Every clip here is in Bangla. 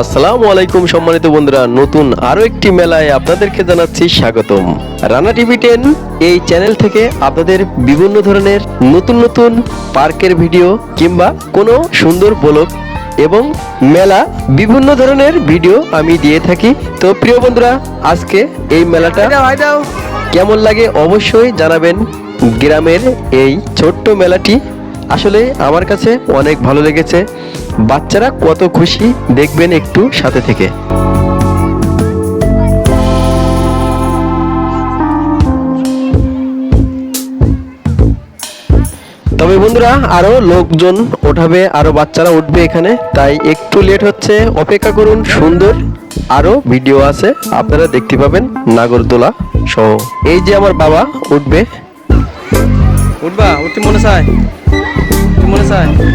আসসালামু আলাইকুম সম্মানিত বন্ধুরা নতুন আরও একটি মেলায় আপনাদেরকে জানাচ্ছি স্বাগতম। রানা টিভি টেন এই চ্যানেল থেকে আপনাদের বিভিন্ন ধরনের নতুন নতুন পার্কের ভিডিও কিংবা কোনো সুন্দর ব্লগ এবং মেলা বিভিন্ন ধরনের ভিডিও আমি দিয়ে থাকি। তো প্রিয় বন্ধুরা আজকে এই মেলাটা কেমন লাগে অবশ্যই জানাবেন। গ্রামের এই ছোট্ট মেলাটি আসলে আমার কাছে অনেক ভালো লেগেছে। বাচ্চারা কত খুশি দেখবেন একটু সাথে থেকে। তবে বন্ধুরা, আরও লোকজন ওঠাবে, আরও বাচ্চারা উঠবে এখানে, তাই একটু লেট হচ্ছে। অপেক্ষা করুন, সুন্দর আরও ভিডিও আছে, আপনারা দেখতে পাবেন নাগরদোলা সহ। এই যে আমার বাবা উঠবে। উঠবা, উঠতে মনে চায়। উঠতে মনে চায়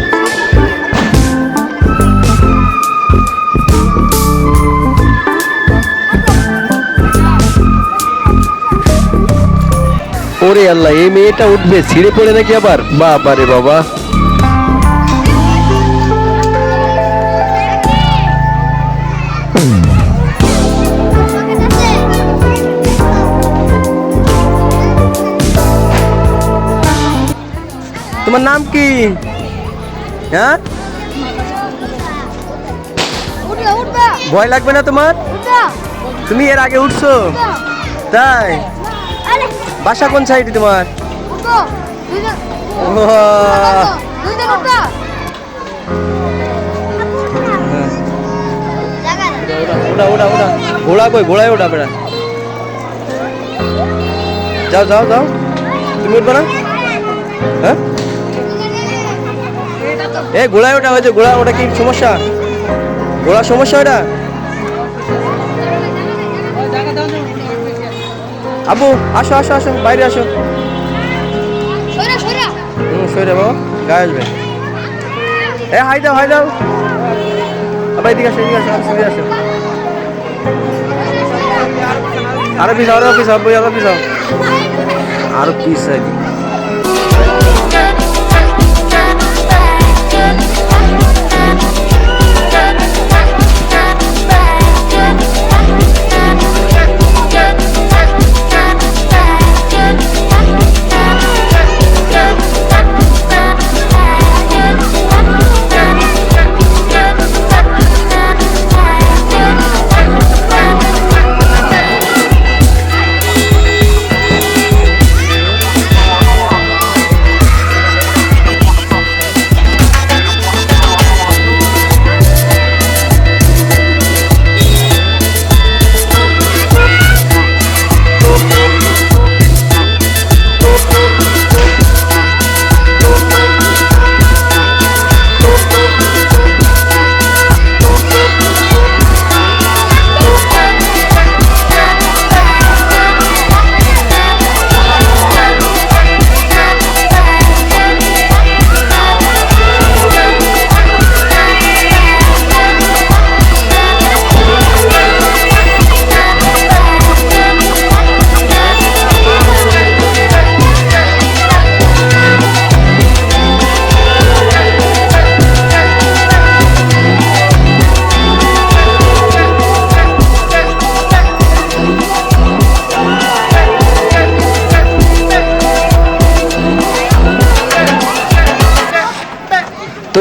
ওরে আল্লাহ এই মেয়েটা উঠবে ছিঁড়ে পড়ে নাকি আবার বাবা রে বাবা তোমার নাম কি হ্যাঁ? ভয় লাগবে না তোমার? তুমি এর আগে উঠছো। তাই? বাসা কোন সাইডে তোমার। ওটা ওটা ওটা ঘোড়া কই? ঘোড়ায় ওটা বেড়া। যাও যাও যাও। তুমি উঠবে না? হ্যাঁ? এ ঘোড়ায় ওটা হয়েছে ঘোড়া ওটা কি সমস্যা? ঘোড়ার সমস্যা ওটা? আবু আসো আসো আসো, বাইরে আসো। সরা সরা হুম, সরে বাবা গায়ে আসবে। এ, হাই দাও হাই দাও। আবার এদিকে আসো এদিকে আসো এদিকে আসো। আরও পিস আরও পিস আরও পিস আরও পিস আরও পিস।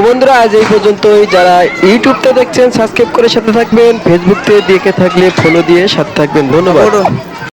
বন্ধুরা, আজ এই পর্যন্তই। যারা ইউটিউবতে দেখছেন, সাবস্ক্রাইব করে সাথে থাকবেন। ফেসবুকতে দেখে থাকলে ফলো দিয়ে সাথে থাকবেন। ধন্যবাদ।